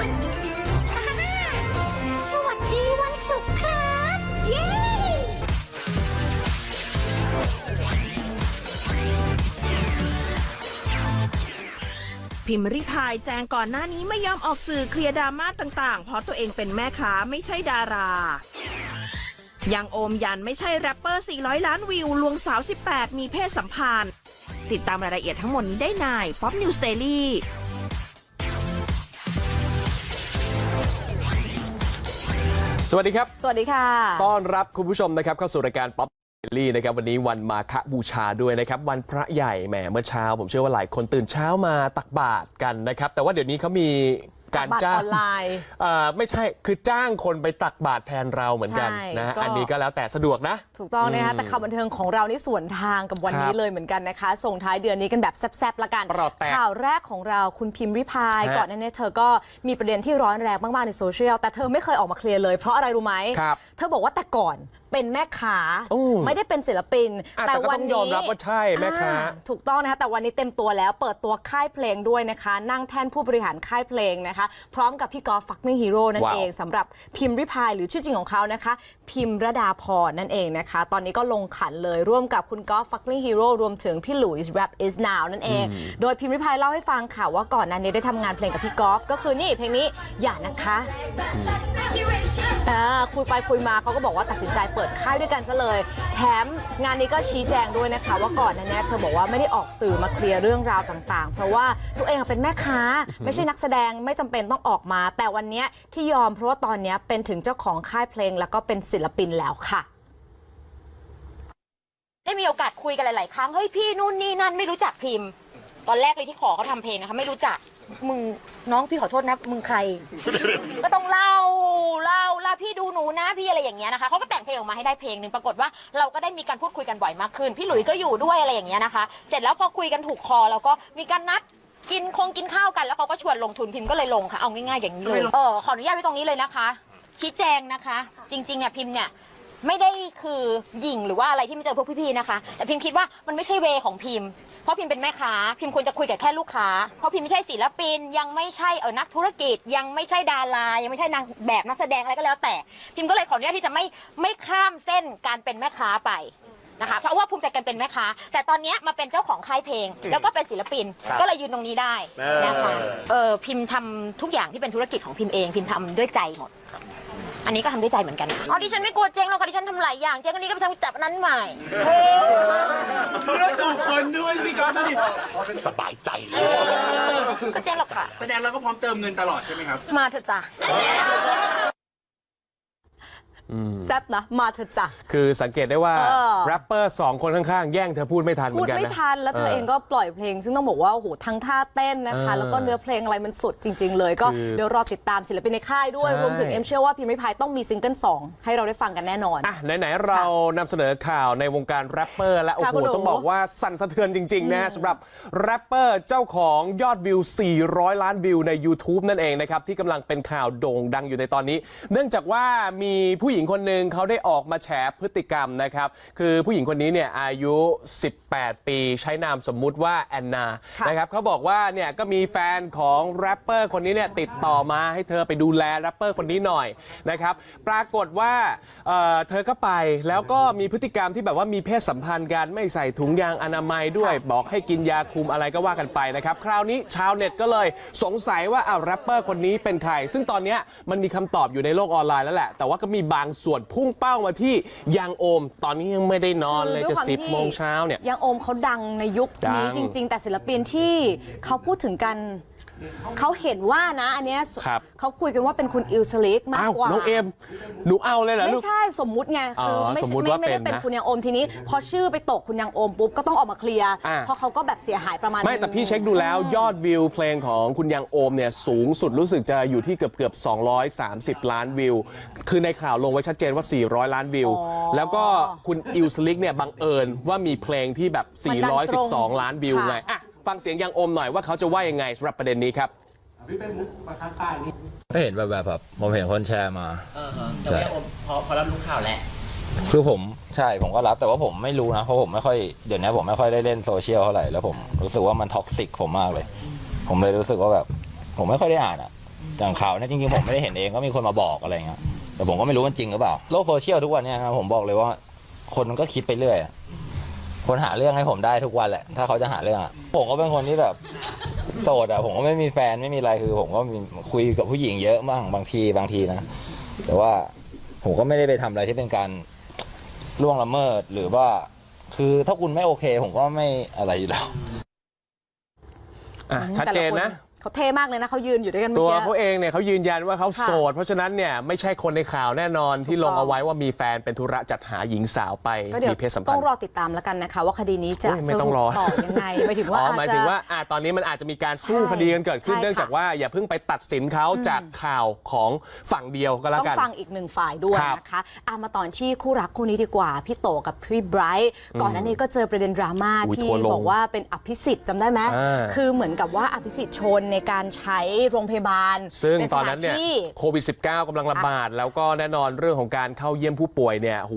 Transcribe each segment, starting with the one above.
สวัสดีวันศุกร์ครับ เย้ พิมพ์ริพายแจงก่อนหน้านี้ไม่ยอมออกสื่อเคลียร์ดราม่าต่างๆ เพราะตัวเองเป็นแม่ค้าไม่ใช่ดารา ยังโอมยันไม่ใช่แรปเปอร์ 400 ล้านวิว ลวงสาว 18 มีเพศสัมพันธ์ ติดตามรายละเอียดทั้งหมดนี้ได้ใน Pop News Daily สวัสดีครับ สวัสดีค่ะ ต้อนรับคุณผู้ชมนะครับเข้าสู่รายการป๊อปลี่นะครับวันนี้วันมาฆบูชาด้วยนะครับ วันพระใหญ่แหมเมื่อเช้า ผมเชื่อว่าหลายคนตื่นเช้ามาตักบาตรกันนะครับ แต่ว่าเดี๋ยวนี้เขามี การตักบาตรจ้างออนไลน์อ่าไม่ใช่คือจ้างคนไปตักบาตรแทนเราเหมือนกันใช่นะฮะก็ อันนี้ก็แล้วแต่สะดวกนะ ถูกต้องนะคะแต่ข่าวบันเทิงของเรานี่สวนทางกับวันคนี้รับเลยเหมือนกันนะคะ ส่งท้ายเดือนนี้กันแบบแซ่บๆละกันประหลอดแตกข่าวแรกของเราคุณพิมพ์ริพายฮะก่อนหน้านี้เธอก็มีประเด็นที่ร้อนแรงมากๆในโซเชียลแต่เธอไม่เคยออกมาเคลียร์เลยเพราะอะไรรู้ไหมครับ เธอบอกว่าแต่ก่อน เป็นแม่ค้าอู้ไม่ได้เป็นศิลปิน อะแต่ก็ต้องยอมรับว่าใช่แม่ค้า อ่ถูกต้องนะคะ แต่วันนี้เต็มตัวแล้วเปิดตัวค่ายเพลงด้วยนะคะ นั่งแท่นผู้บริหารค่ายเพลงนะคะ พร้อมกับพี่กอล์ฟฟักนิ่งฮีโร่นั่นว้าว เองสำหรับพิมพ์ริพายหรือชื่อจริงของเขานะคะ พิมพ์ระดาพรนั่นเองนะคะ ตอนนี้ก็ลงขันเลยร่วมกับคุณกอล์ฟฟักนิ่งฮีโร่รวมถึงพี่หลุยส์ rap is now นั่นเอง โดยพิมพ์ริพายเล่าให้ฟังค่ะว่าก่อนหน้านี้ได้ทำงานเพลงกับพี่กอล์ฟก็คือนี่เพลงนี้อย่านะคะ อ่าคุยไปคุยมาเขาก็บอกว่าตัดสินใจเปิดค่ายด้วยกันซะเลย แถมงานนี้ก็ชี้แจงด้วยนะคะ ว่าก่อนหนั้นเนี่ยเธอบอกว่าไม่ได้ออกสื่อมาเคลียร์เรื่องราวต่างๆ เพราะว่าตัวเองเป็นแม่ค้า ไม่ใช่นักแสดงไม่จำเป็นต้องออกมา แต่วันเนี้ยที่ยอมเพราะว่าตอนเนี้ยเป็นถึงเจ้าของค่ายเพลงแล้วก็เป็นศิลปินแล้วค่ะ ได้มีโอกาสคุยกันหลาย ๆ ครั้ง เฮ้ยพี่นู่นนี่นั่นไม่รู้จักพิมพ์ ตอนแรกเลยที่ขอเขาทำเพลงนะคะไม่รู้จักมึงน้องพี่ขอโทษนะมึงใคร ก็ต้องเล่าเล่าเล่าพี่ดูหนูนะพี่อะไรอย่างเงี้ยนะคะเขาก็แต่งเพลงออกมาให้ได้เพลงหนึ่งปรากฏว่าเราก็ได้มีการพูดคุยกันบ่อยมากขึ้น พี่หลุยส์ก็อยู่ด้วยอะไรอย่างเงี้ยนะคะ เสร็จแล้วพอคุยกันถูกคอเราก็มีการนัดกินคงกินข้าวกันแล้วเขาก็ชวนลงทุนพิมพ์ก็เลยลงค่ะเอาง่ายๆอย่างนี้เลยเออขออนุญาตไว้ตรงนี้เลยนะคะ ชี้แจงนะคะ จริงๆเนี่ยพิมพ์เนี่ยไม่ได้คือหยิ่งหรือว่าอะไรที่ไม่เจอพวกพี่ๆนะคะ แต่พิมคิดว่ามันไม่ใช่เวของพิมพ์เพ ราะพิมเป็นแม่ค้าพิมควรจะคุยกับแค่ลูกค้าเพราะพิมไม่ใช่ศิลปินยังไม่ใช่เออนักธุรกิจ ยังไม่ใช่ดารายังไม่ใช่นางแบบนักแสดงอะไรก็แล้วแต่ พิมก็เลยขออนุญาตที่จะไม่ไม่ข้ามเส้นการเป็นแม่ค้าไปนะคะเพราะว่าภูมิใจกันเป็นแม่ค้าแต่ตอนเนี้ยมาเป็นเจ้าของค่ายเพลง แล้วก็เป็นศิลปินก็เลยยืนตรงนี้ได้นะคะเออพิมทำทุกอย่างที่เป็นธุรกิจของพิมเอง พิมทำด้วยใจหมด อันนี้ก็ทำด้วยใจเหมือนกันอ๋อดิฉันไม่กลัวเจ๊งหรอกค่ะดิฉันทำหลายอย่างเจ๊งอันนี้ก็ไปทำจับอันนั้นใหม่เลือกถูกคนด้วยพี่ก๊อฟดูดิสบายใจเลยก็เจ๊งหรอกค่ะ แสดงเราก็พร้อมเติมเงินตลอดใช่ไหมครับ มาเถอะจ้ะ แซ่บนะ มาเถอะจ้ะ คือสังเกตได้ว่าเออ แรปเปอร์สองคนข้างๆ แย่งเธอพูดไม่ทันเหมืพูอดนกันนะไม่ทันแล้วเธอเองก็ปล่อยเพลง ซึ่งต้องบอกว่าโอ้โหทั้งท่าเต้นนะคะเออแล้วก็เนื้อเพลงอะไรมันสุดจริง ๆ เลยก็คือเดี๋ยวรอติดตามศิลปินในค่ายด้วยใช่รวมถึงเอ็มเชื่อว่าพิมพ์ริพายต้องมีซิงเกิลสองให้เราได้ฟังกันแน่นอน อะไหนๆเรานำเสนอข่าวในวงการแรปเปอร์และโอ้ค่ะโหคุณหนู ต้องบอกว่าสั่นสะเทือนจริงๆนะสำหรับแรปเปอร์เจ้าของยอดวิว 400 ล้านวิวใน YouTube นั่นเองนะครับ ที่กำลังเป็นข่าวโด่งดังอยู่ในตอนนี้ เนื่องจากว่ามีผู้หญิงคนหนึ่งเขาได้ออกมาแฉพฤติกรรมนะครับ คือผู้หญิงคนนี้เนี่ยอายุ 18 ปีใช้นามสมมุติว่าแอนนาค่ะนะครับเขาบอกว่าเนี่ยก็มีแฟนของแรปเปอร์คนนี้เนี่ยติดต่อมาให้เธอไปดูแลแรปเปอร์คนนี้หน่อยนะครับปรากฏว่าเอ่อเธอก็ไปแล้วก็มีพฤติกรรมที่แบบว่ามีเพศสัมพันธ์กันไม่ใส่ถุงยางอนามัยด้วยบอกให้กินยาคุมอะไรก็ว่ากันไปนะครับคราวนี้ชาวเน็ตก็เลยสงสัยว่าอ้าวแรปเปอร์คนนี้เป็นใคร ซึ่งตอนเนี้ยมันมีคำตอบอยู่ในโลกออนไลน์แล้วแหละแต่ว่าก็มีบางส่วนพุ่งเป้ามาที่ยังโอม ตอนนี้ยังไม่ได้นอนเลยคืจะด้วยความสิบที่โมงเช้าเนี่ย ยังโอมเขาดังในยุคดันี้งจริง ๆ แต่ศิลปินที่เขาพูดถึงกัน เขาเห็นว่านะอันเนี้ยครับ เขาคุยกันว่าเป็นคุณอิลสลิกมากอ้าวกว่า น้องเอมหนูเอาเลยเหรอลูไม่ก ใช่สมมุติไงคืออไม่สมมุติไม่ว่าไม่ได้เป็เป็นนนะคุณยังโอมทีนี้ พอชื่อไปตกคุณยังโอมปุ๊บก็ต้องออกมาเคลียร์อ่า เพราะเขาก็แบบเสียหายประมาณไม่นึงแต่พี่เช็คดูแล้วยอดวิวเพลงของคุณยังโอมเนี่ยสูงสุดรู้สึกจะอยู่ที่เกือบเกือบ230 ล้านวิว คือในข่าวลงไว้ชัดเจนว่า 400 ล้านวิว อ๋อแล้วก็คุณอิลสลิกเนี่ยบังเอิญว่ามีเพลงที่แบบ มันดันตรง412 ล้านวิวค่ะไงอะ ฟังเสียงยังโอมหน่อยว่าเขาจะว่ายังไงสำหรับประเด็นนี้ครับก็เห็นแบบแบบแบบผมเห็นคนแชร์มา เออฮะแต่ว่าผมพอพอรับรู้ข่าวแล้วคือผมใช่ผมก็รับแต่ว่าผมไม่รู้นะเพราะผมไม่ค่อยเดี๋ยวนี้ผมไม่ค่อยได้เล่นโซเชียลเท่าไหร่แล้วผมรู้สึกว่ามันท็อกซิกผมมากเลย ผมเลยรู้สึกว่าแบบ ผมไม่ค่อยได้อ่านอะอย่างข่าวเนี่ยจริงๆผมไม่ได้เห็นเองก็มีคนมาบอกอะไรเงี้ยแต่ผมก็ไม่รู้มันจริงหรือเปล่าโลกโซเชียลทุกวันเนี่ยนะผมบอกเลยว่า คนมันก็คิดไปเรื่อยอะ คนหาเรื่องให้ผมได้ทุกวันแหละ ถ้าเขาจะหาเรื่องอะผมก็เป็นคนที่แบบโสดอะผมก็ไม่มีแฟนไม่มีอะไรคือ ผมก็มีคุยกับผู้หญิงเยอะบ้างบางทีบางทีนะ แต่ว่าผมก็ไม่ได้ไปทำอะไรที่เป็นการล่วงละเมิดหรือว่า คือถ้าคุณไม่โอเค ผมก็ไม่อะไรอยู่แล้ว อะชัดเจนนะ เขาเท่มากเลยนะเขายืนอยู่ด้วยกันตัวเมื่อเขากี้เองเนี่ยเขายืนยันว่าเขาค่ะโสด เพราะฉะนั้นเนี่ยไม่ใช่คนในข่าวแน่นอนที่ลงถูกต้องเอาไว้ว่ามีแฟนเป็นธุระจัดหาหญิงสาวไปก็เดี๋ยวมีเพศสัมพัต้นองธ์ รอติดตามแล้วกันนะคะ ว่าคดีนี้จะโอ้ยไม่สต้อรุงปรอ ต่อยังไงหมายถึงว่าอ๋ออาจหมายจะ ถึงว่าอะตอนนี้มันอาจจะมีการสู้ใช่คดีกันเกิดขึ้นใช่เนื่องจากค่ะว่าอย่าเพิ่งไปตัดสินเขาจากข่าวของฝั่งเดียวก็แล้วต้องกันฟังอีกหนึ่งฝ่ายด้วยครับนะคะอามาตอนที่คู่รักคู่นี้ดีกว่า พี่โตกับพี่ไบรท์ก่อนหน้านี้ก็เจอประเด็นดราม่าอุ๊ยที่ทัวร์ลงบอกว่าเป็นอภิสิทธิ์จำได้ไหมอ่าคือเหมือนกับว่าอภิสิทธิ์ชนในการใช้โรงพยาบาลซึ่งป็ตอนนั้นเนี่ยสถาที่ โควิด -19 กำลังระบาด แล้วก็แน่นอนเรื่องของการเข้าเยี่ยมผู้ป่วยเนี่ยโห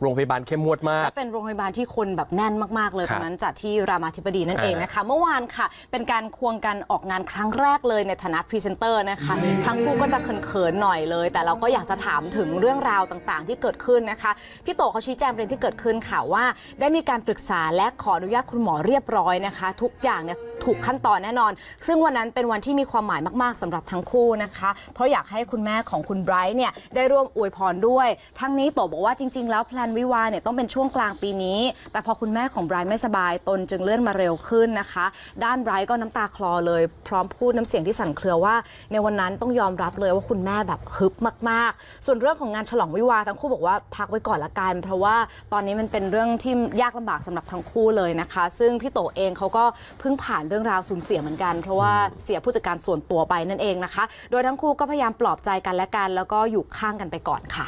โรงพยาบาลเข้มงวดมาก และเป็นโรงพยาบาลที่คนแบบแน่นมาก ๆ เลยคตรับอนนั้นจัดที่รามาธิบดีนั่นเองอ่านนะคะ เมื่อวานค่ะ เป็นการควงกันออกงานครั้งแรกเลยในฐานะพรีเซนเตอร์นะคะ ทั้งคู่ก็จะเขินๆหน่อยเลย แต่เราก็อยากจะถามถึงเรื่องราวต่างๆ ที่เกิดขึ้นนะคะ พี่โตเขาชี้แจงประเด็นที่เกิดขึ้นค่ะว่า ได้มีการปรึกษาและขออนุญาตคุณหมอเรียบร้อยนะคะ ทุกอย่างเนี่ยถูกขั้นตอนแน่นอน ซึ่งวันนั้นเป็นวันที่มีความหมายมากๆสำหรับทั้งคู่นะคะ เพราะอยากให้คุณแม่ของคุณไบรท์เนี่ยได้ร่วมอวยพรด้วย ทั้งนี้โตบอกว่าจริง ๆ แล้วแพลนวิวาห์เนี่ยต้องเป็นช่วงกลางปีนี้ แต่พอคุณแม่ของไบรท์ไม่สบายตนจึงเลื่อนมาเร็วขึ้นนะคะ ด้านไบรท์ก็น้ำตาคลอเลย พร้อมพูดน้ำเสียงที่สั่นเครือว่า ในวันนั้นต้องยอมรับเลยว่าคุณแม่แบบฮึบมาก ๆ ส่วนเรื่องของงานฉลองวิวาห์ทั้งคู่บอกว่าพักไว้ก่อนละกันเพราะว่าตอนนี้มันเป็นเรื่องที่ยากลำบากสำหรับทั้งคู่เลยนะคะ ซึ่งพี่โตเองเขาก็เพิ่งผ่านเรื่องราวสูญเสียเหมือนกัน เพราะว่าเสียผู้จัดการส่วนตัวไปนั่นเองนะคะ โดยทั้งคู่ก็พยายามปลอบใจกันและกัน แล้วก็อยู่ข้างกันไปก่อนค่ะ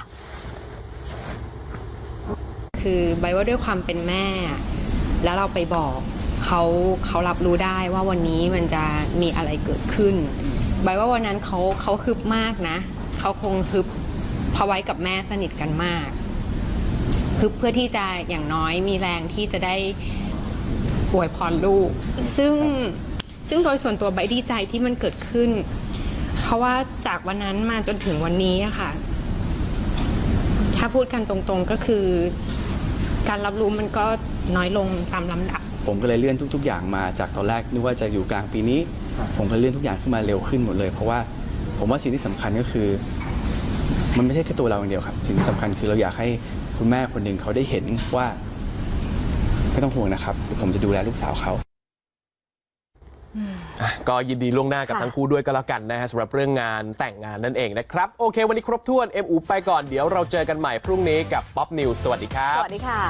คือใบว่าด้วยความเป็นแม่ แล้วเราไปบอกเขาเขารับรู้ได้ว่าวันนี้มันจะมีอะไรเกิดขึ้นใบว่าวันนั้นเขาเขาฮึบมากนะเขาคงฮึบพะไว้กับแม่สนิทกันมากฮึบเพื่อที่จะอย่างน้อยมีแรงที่จะได้อวยพรลูก ซึ่ง ซึ่งโดยส่วนตัวใบดีใจที่มันเกิดขึ้น เพราะว่าจากวันนั้นมาจนถึงวันนี้อะค่ะ ถ้าพูดกันตรงๆก็คือ การรับรู้มันก็น้อยลงตามลำดับ ผมก็เลยเลื่อนทุก ๆ อย่างมาจากตอนแรกนึกว่าจะอยู่กลางปีนี้ ผมก็เลื่อนทุกอย่างขึ้นมาเร็วขึ้นหมดเลย เพราะว่าผมว่าสิ่งที่สำคัญก็คือ มันไม่ใช่แค่ตัวเราอย่างเดียวครับสิ่งที่สำคัญคือเราอยากให้คุณแม่คนหนึ่งเขาได้เห็นว่าไม่ต้องห่วงนะครับ ผมจะดูแลลูกสาวเขา อะก็ยินดีล่วงหน้ากับค่ะ ทั้งคู่ด้วยก็แล้วกันนะฮะสำหรับเรื่องงานแต่งงานนั่นเองนะครับ โอเค วันนี้ครบถ้วนเอ็มอูไปก่อนเดี๋ยวเราเจอกันใหม่พรุ่งนี้กับป๊อปนิวสวัสดีครับสวัสดีค่ะ